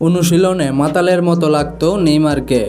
অনুশীলনে মাতালের মতো লাগতো নেইমারকে।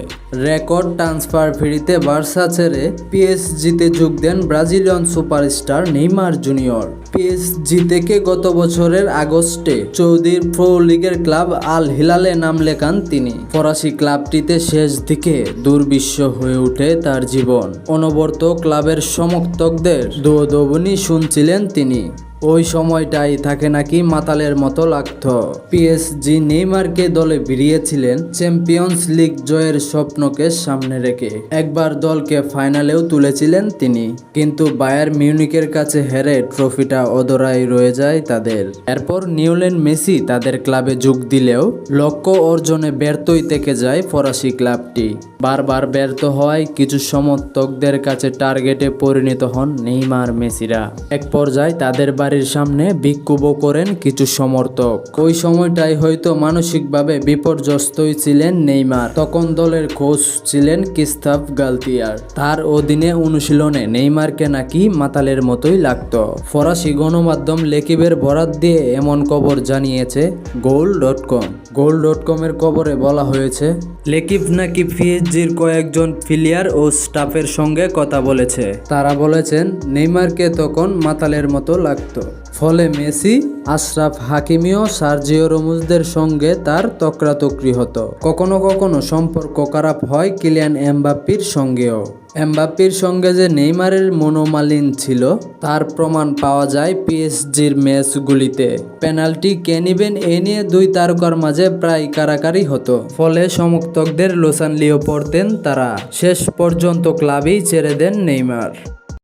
রেকর্ড ট্রান্সফার ফ্রিতে বার্সা ছেড়ে পিএসজিতে যোগ দেন Brazilian superstar Neymar junior. PSG থেকে গত বছরের আগস্টে সৌদির প্রো লিগের ক্লাব আল হিলালে নাম লেখান তিনি। ফরাসি ক্লাবটিতে শেষ দিকে দুর্বিশ্ব হয়ে ওঠে তার জীবন। অনবর্ত ক্লাবের সমর্থকদের দোদবনি শুনছিলেন তিনি। ওই সময়টাই তাকে নাকি মাতালের মতো লাগত। পিএসজি নেইমারকে দলে ভিড়িয়েছিলেন চ্যাম্পিয়ন্স লিগ জয়ের স্বপ্নকে সামনে রেখে। একবার দলকে ফাইনালেও তুলেছিলেন তিনি, কিন্তু বায়ার মিউনিকের কাছে হেরে ট্রফিটা অদরাই রয়ে যায় তাদের। এরপর নিউল্যান্ড মেসি তাদের ক্লাবে যোগ দিলেও লক্ষ্য অর্জনে ব্যর্থই থেকে যায় ফরাসি ক্লাবটি। বারবার ব্যর্থ হওয়ায় কিছু সমর্থকদের কাছে টার্গেটে পরিণত হন নেইমার মেসিরা। এক পর্যায়ে তাদের বাড়ির সামনে বিক্ষোভও করেন কিছু সমর্থক। ওই সময়টাই হয়তো মানসিকভাবে বিপর্যস্তই ছিলেন নেইমার। তখন দলের কোচ ছিলেন কিস্তাফ গালতিয়ার। তার অধীনে অনুশীলনে নেইমারকে নাকি মাতালের মতোই লাগত। ফরাসি গণমাধ্যম লেকিবের বরাত দিয়ে এমন খবর জানিয়েছে গোল ডট কম। গোল ডট কমের খবরে বলা হয়েছে লেকিব নাকি পিএসজির কয়েকজন প্লেয়ার ও স্টাফের সঙ্গে কথা বলেছে। তারা বলেছেন, নেইমারকে তখন মাতালের মতো লাগতো। ফলে মেসি, আশরাফ হাকিমিও সার্জিও রমুজদের সঙ্গে তার তকরাতকরি হতো। কখনো কখনো সম্পর্ক খারাপ হয় কিলিয়ান এমবাপ্পির সঙ্গেও। এমবাপ্পির সঙ্গে যে নেইমারের মনোমালিন ছিল, তার প্রমাণ পাওয়া যায় পিএসজির ম্যাচগুলিতে। পেনাল্টি কে নিবেন এ নিয়ে দুই তারকার মাঝে প্রায় কারাকারি হতো। ফলে সমর্থকদের লোসান লিও পড়তেন তারা। শেষ পর্যন্ত ক্লাবেই ছেড়ে দেন নেইমার।